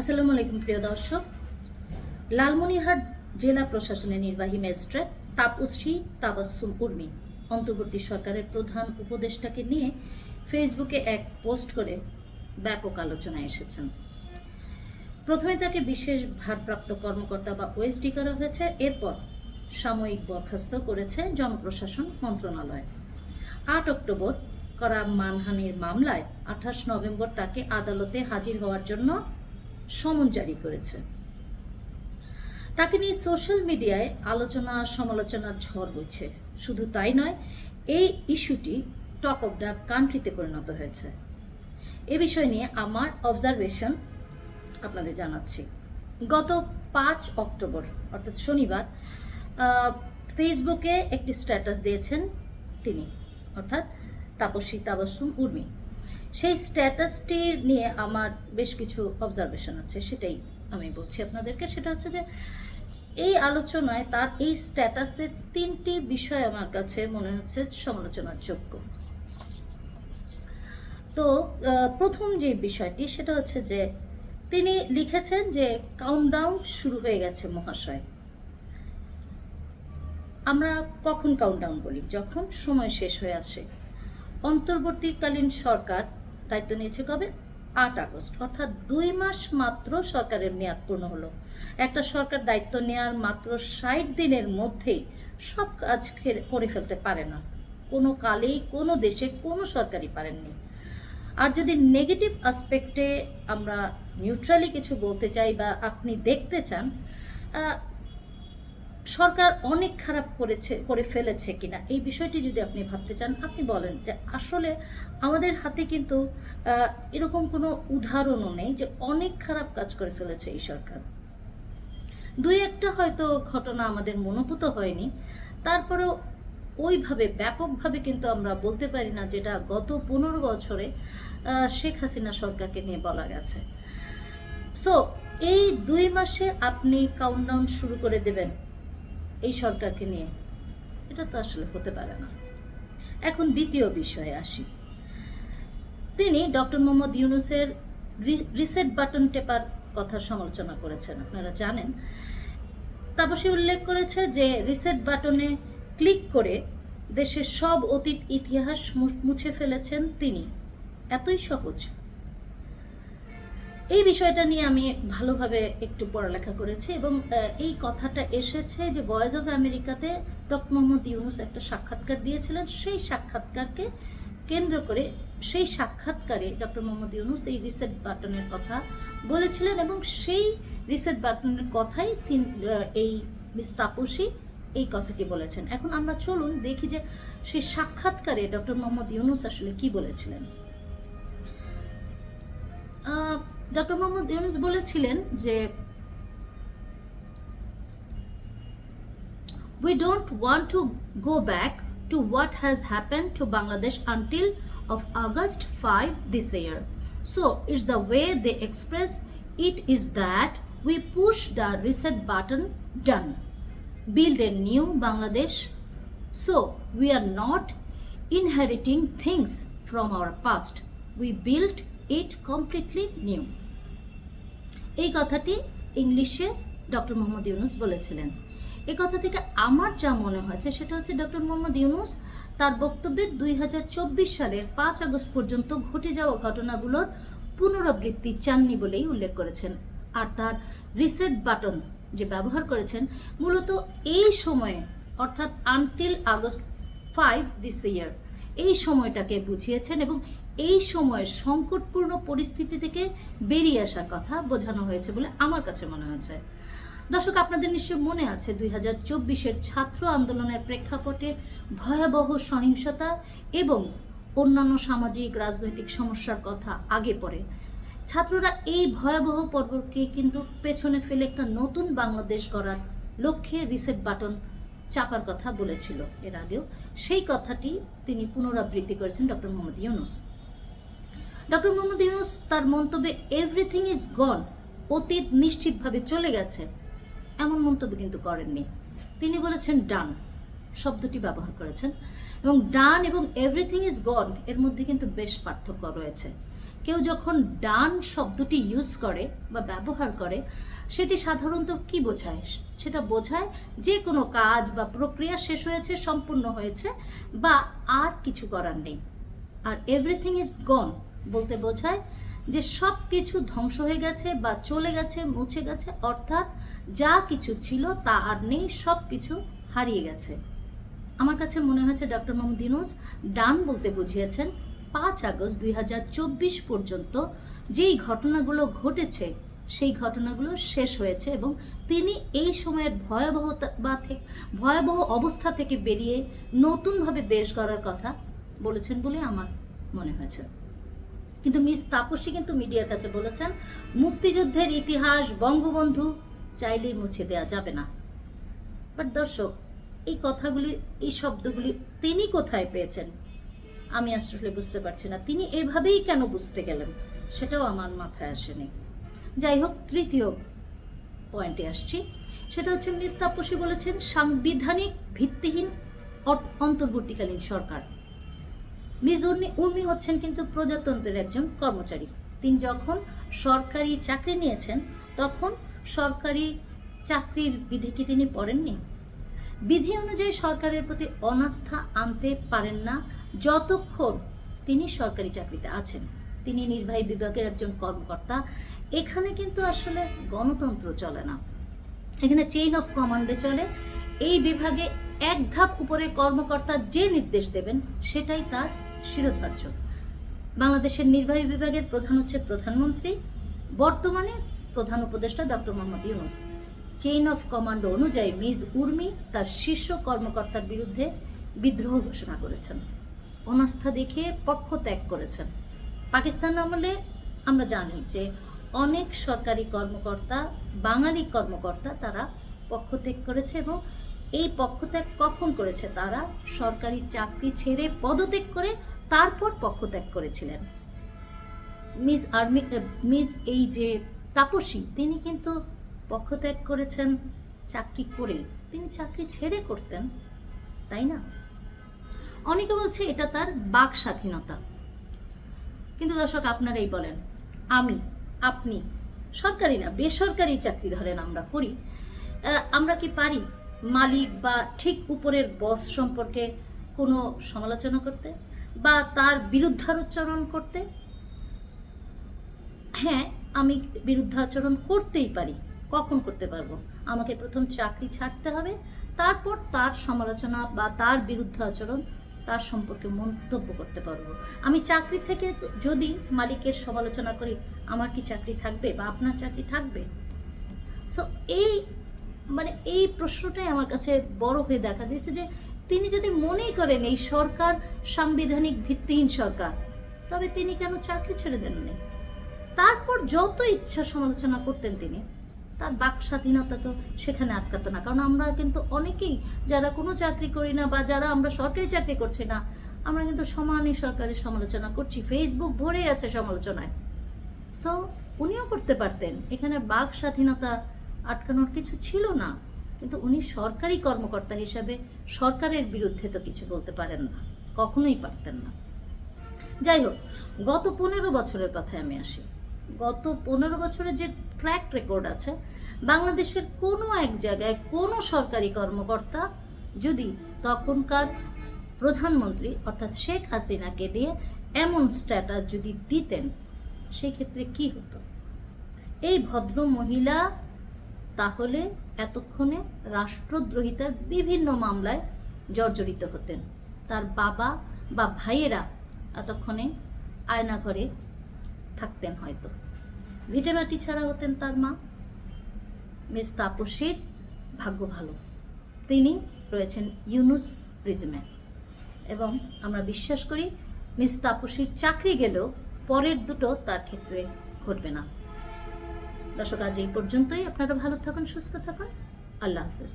আসসালামু আলাইকুম, প্রিয় দর্শক। লালমনিরহাট জেলা প্রশাসনের নির্বাহী ম্যাজিস্ট্রেট তাপশ্রী তাবাসুম উর্মি অন্তর্বর্তী সরকারের প্রধান উপদেষ্টাকে নিয়ে ফেসবুকে এক পোস্ট করে ব্যাপক আলোচনায় এসেছেন। প্রথমে তাকে বিশেষ ভারপ্রাপ্ত কর্মকর্তা বা ওএসডি করা হয়েছে, এরপর সাময়িক বরখাস্ত করেছে জনপ্রশাসন মন্ত্রণালয়। আট অক্টোবর করা মানহানির মামলায় আঠাশ নভেম্বর তাকে আদালতে হাজির হওয়ার জন্য সমন জারি করেছে। তাকে নিয়ে সোশ্যাল মিডিয়ায় আলোচনা, সমালোচনার ঝড় বইছে। শুধু তাই নয়, এই ইস্যুটি টক অফ দ্য কান্ট্রিতে পরিণত হয়েছে। এ বিষয় নিয়ে আমার অবজারভেশন আপনাদের জানাচ্ছি। গত পাঁচ অক্টোবর, অর্থাৎ শনিবার ফেসবুকে একটি স্ট্যাটাস দিয়েছেন তিনি, অর্থাৎ তাপসী তাবাসুম উর্মি। সেই স্ট্যাটাসটি নিয়ে আমার বেশ কিছু অবজারভেশন আছে, সেটাই আমি বলছি আপনাদেরকে। সেটা হচ্ছে যে, এই আলোচনায় তার এই স্ট্যাটাসের তিনটি বিষয় আমার কাছে মনে হচ্ছে সমালোচনার যোগ্য তো প্রথম যে বিষয়টি, সেটা হচ্ছে যে, তিনি লিখেছেন যে কাউন্টডাউন শুরু হয়ে গেছে মহাশয়। আমরা কখন কাউন্টডাউন বলি? যখন সময় শেষ হয়ে আসে। অন্তর্বর্তীকালীন সরকার দায়িত্ব নিয়েছে কবে? আট আগস্ট, অর্থাৎ দুই মাস মাত্র সরকারের মেয়াদ পূর্ণ হলো। একটা সরকার দায়িত্ব নেওয়ার মাত্র ষাট দিনের মধ্যেই সব কাজ করে ফেলতে পারে না। কোনো কালেই, কোনো দেশে, কোনো সরকারই পারেননি। আর যদি নেগেটিভ আসপেক্টে আমরা নিউট্রালি কিছু বলতে চাই বা আপনি দেখতে চান সরকার অনেক খারাপ করেছে, করে ফেলেছে কিনা? এই বিষয়টি যদি আপনি ভাবতে চান, আপনি বলেন যে আসলে আমাদের হাতে কিন্তু এরকম কোনো উদাহরণও নেই যে অনেক খারাপ কাজ করে ফেলেছে এই সরকার। দুই একটা হয়তো ঘটনা আমাদের মনোভূত হয়নি, তারপরেও ওইভাবে ব্যাপকভাবে কিন্তু আমরা বলতে পারি না যেটা গত পনেরো বছরে শেখ হাসিনা সরকারকে নিয়ে বলা গেছে। সো এই দুই মাসে আপনি কাউন্টডাউন শুরু করে দেবেন। এই সরকারকে নিয়ে। এটা তো আসলে হতে পারে না। এখন দ্বিতীয় বিষয়ে আসি। তিনি ডক্টর মোহাম্মদ ইউনুসের রিসেট বাটন টেপার কথা সমালোচনা করেছেন, আপনারা জানেন। তারপর সে উল্লেখ করেছে যে রিসেট বাটনে ক্লিক করে দেশের সব অতীত ইতিহাস মুছে ফেলেছেন তিনি। এতই সহজ। এই বিষয়টা নিয়ে আমি ভালোভাবে একটু পড়ালেখা করেছি এবং এই কথাটা এসেছে যে ভয়েস অফ আমেরিকাতে ডক্টর মোহাম্মদ ইউনুস একটা সাক্ষাৎকার দিয়েছিলেন। সেই সাক্ষাৎকারকে কেন্দ্র করে সেই সাক্ষাৎকারে ডক্টর মোহাম্মদ ইউনুস এই রিসেট বাটনের কথা বলেছিলেন এবং সেই রিসেট বাটনের কথাই এই মিস তাপসী এই কথাটি বলেছেন। এখন আমরা চলুন দেখি যে সেই সাক্ষাৎকারে ডক্টর মোহাম্মদ ইউনুস আসলে কি বলেছিলেন। ডক্টর মোহাম্মদ ইউনুস বলেছিলেন যে we don't want to go back to what has happened to Bangladesh until of August 5 this year. So it's the way they express it is that we push the reset button done. Build a new Bangladesh. So we are not inheriting things from our past. We built it completely new. এই কথাটি ইংলিশে doctor Mohammad Yunus বলেছিলেন এই কথা থেকে আমার যা মনে হয়েছে, সেটা হচ্ছে ডক্টর মোহাম্মদ ইউনুস তার বক্তব্যে দুই হাজার চব্বিশ সালের পাঁচ আগস্ট পর্যন্ত ঘটে যাওয়া ঘটনাগুলোর পুনরাবৃত্তি চাননি বলেই উল্লেখ করেছেন আর তার রিসেট বাটন যে ব্যবহার করেছেন, মূলত এই সময়ে, অর্থাৎ until August five this year এই সময়টাকে বুঝিয়েছেন এবং এই সময়ের সংকটপূর্ণ পরিস্থিতি থেকে বেরিয়ে আসার কথা বোঝানো হয়েছে বলে আমার কাছে মনে হয়েছে। দর্শক, আপনাদের নিশ্চয় মনে আছে, দুই হাজার চব্বিশের ছাত্র আন্দোলনের প্রেক্ষাপটে ভয়াবহ সহিংসতা এবং অন্যান্য সামাজিক, রাজনৈতিক সমস্যার কথা আগে পড়ে ছাত্ররা এই ভয়াবহ পর্বকে কিন্তু পেছনে ফেলে একটা নতুন বাংলাদেশ গড়ার লক্ষ্যে রিসেট বাটন চাপার কথা বলেছিল। এর আগেও সেই কথাটি তিনি পুনরাবৃত্তি করেছেন ডক্টর মোহাম্মদ ইউনুস। ডক্টর মোহাম্মদ ইউনুস তার মন্তব্যে এভরিথিং ইজ গন অতীত নিশ্চিতভাবে চলে গেছে, এমন মন্তব্য কিন্তু করেননি। তিনি বলেছেন ডান শব্দটি ব্যবহার করেছেন। এবং ডান এবং এভরিথিং ইজ গন এর মধ্যে কিন্তু বেশ পার্থক্য রয়েছে। কেউ যখন ডান শব্দটি ইউজ করে বা ব্যবহার করে, সেটি সাধারণত কি বোঝায়? সেটা বোঝায় যে কোনো কাজ বা প্রক্রিয়া শেষ হয়েছে, সম্পূর্ণ হয়েছে, বা আর কিছু করার নেই। আর এভরিথিং ইজ গন বলতে বোঝায় যে সব কিছু ধ্বংস হয়ে গেছে বা চলে গেছে, মুছে গেছে, অর্থাৎ যা কিছু ছিল তা আর নেই সব কিছু হারিয়ে গেছে। আমার কাছে মনে হয়েছে ডক্টর মোহাম্মদ ইউনুস ডান বলতে বুঝিয়েছেন, পাঁচ আগস্ট দু হাজার চব্বিশ পর্যন্ত যেই ঘটনাগুলো ঘটেছে, সেই ঘটনাগুলো শেষ হয়েছে এবং তিনি এই সময়ের ভয়াবহতা বা ভয়াবহ অবস্থা থেকে বেরিয়ে নতুনভাবে দেশ গড়ার কথা বলেছেন বলে আমার মনে হয়েছে। কিন্তু মিস তাপসী কিন্তু মিডিয়ার কাছে বলেছেন, মুক্তিযুদ্ধের ইতিহাস বঙ্গবন্ধু চাইলেই মুছে দেওয়া যাবে না। বাট দর্শক, এই কথাগুলি, এই শব্দগুলি তিনি কোথায় পেয়েছেন? আমি আসলে বুঝতে পারছি না। তিনি এভাবেই কেন বুঝতে গেলেন? সেটাও আমার মাথায় আসেনি। যাই হোক, তৃতীয় পয়েন্টে আসছি। সেটা হচ্ছে, মিস তাপসী বলেছেন, সাংবিধানিক ভিত্তিহীন অন্তর্বর্তীকালীন সরকার। মিস উর্মি উর্মি হচ্ছেন কিন্তু প্রজাতন্ত্রের একজন কর্মচারী। তিনি যখন সরকারি চাকরি নিয়েছেন, তখন সরকারি চাকরির বিধি কি তিনি পড়েননি। বিধি অনুযায়ী সরকারের প্রতি অনাস্থা আনতে পারেন না যতক্ষণ তিনি সরকারি চাকরিতে আছেন। তিনি নির্বাহী বিভাগের একজন কর্মকর্তা। এখানে কিন্তু আসলে গণতন্ত্র চলে না। এখানে চেইন অফ কমান্ডে চলে। এই বিভাগে এক ধাপ উপরে কর্মকর্তা যে নির্দেশ দেবেন, সেটাই তার শিরোধার্য বাংলাদেশের নির্বাহী বিভাগের প্রধান হচ্ছে প্রধানমন্ত্রী, বর্তমানে প্রধান উপদেষ্টা doctor Muhammad Yunus. Chain of command অনুযায়ী মিজ উর্মি তার শীর্ষ কর্মকর্তার বিরুদ্ধে বিদ্রোহ ঘোষণা করেছেন। অনাস্থা দেখিয়ে পক্ষ ত্যাগ করেছেন। পাকিস্তান আমলে আমরা জানি যে অনেক সরকারি কর্মকর্তা, বাঙালি কর্মকর্তা তারা পক্ষত্যাগ করেছে এবং এই পক্ষ ত্যাগ কখন করেছে তারা সরকারি চাকরি ছেড়ে পদত্যাগ করে তারপর পক্ষত্যাগ করেছিলেন। মিস আর্মি মিস এই যে তাপসী, তিনি কিন্তু পক্ষত্যাগ করেছেন চাকরি করে তিনি চাকরি ছেড়ে করতেন, তাই না? অনেকে বলছে এটা তার বাক স্বাধীনতা। কিন্তু দর্শক আপনারাই বলেন, আমি, আপনি, সরকারি না, বেসরকারি চাকরি ধরেন আমরা করি আমরা কি পারি মালিক বা ঠিক উপরের বস সম্পর্কে কোনো সমালোচনা করতে? বা তার বিরুদ্ধাচরণ করতে? হ্যাঁ আমি বিরুদ্ধাচরণ করতেই পারি। কখন করতে পারব? আমাকে প্রথম চাকরি ছাড়তে হবে, তারপর তার সমালোচনা বা তার বিরুদ্ধে আচরণ তার সম্পর্কে মন্তব্য করতে পারব। আমি চাকরি থেকে যদি মালিকের সমালোচনা করি, আমার কি চাকরি থাকবে বা আপনার চাকরি থাকবে? সো এই মানে এই প্রশ্নটাই আমার কাছে বড় হয়ে দেখা দিয়েছে যে তিনি যদি মনেই করেন এই সরকার সাংবিধানিক ভিত্তিহীন সরকার, তবে তিনি কেন চাকরি ছেড়ে দেননি? তারপর যত ইচ্ছা সমালোচনা করতেন তিনি, তার বাক স্বাধীনতা তো সেখানে আটকাতো না। কারণ আমরা কিন্তু অনেকেই যারা কোনো চাকরি করি না বা যারা আমরা সরকারি চাকরি করছি না, আমরা কিন্তু সমানই সরকারের সমালোচনা করছি। ফেসবুক ভরে আছে সমালোচনায়। সো উনিও করতে পারতেন। এখানে বাক স্বাধীনতা আটকানোর কিছু ছিল না। কিন্তু উনি সরকারি কর্মকর্তা হিসাবে সরকারের বিরুদ্ধে তো কিছু বলতে পারেন না, কখনোই পারতেন না। যাই হোক, গত পনেরো বছরের কথায় আমি আসি। গত পনেরো বছরের যে ট্র্যাক রেকর্ড আছে, বাংলাদেশের কোনো এক জায়গায় কোনো সরকারি কর্মকর্তা যদি তখনকার প্রধানমন্ত্রী অর্থাৎ শেখ হাসিনাকে দিয়ে এমন স্ট্যাটাস যদি দিতেন, সেক্ষেত্রে কি হতো? এই ভদ্র মহিলা তাহলে এতক্ষণে রাষ্ট্রদ্রোহিতার বিভিন্ন মামলায় জর্জরিত হতেন। তার বাবা বা ভাইয়েরা এতক্ষণে আয়নাঘরে থাকতেন হয়তো। ভিটেমাটি ছাড়া হতেন তার মা। মিস তাপসীর ভাগ্য ভালো। তিনি রয়েছেন ইউনুস প্রিজমে এবং আমরা বিশ্বাস করি, মিস তাপসীর চাকরি গেলেও পরের দুটো তার ক্ষেত্রে ঘটবে না। দর্শক আজ এই পর্যন্তই। আপনারা ভালো থাকুন সুস্থ থাকুন। আল্লাহ হাফেজ।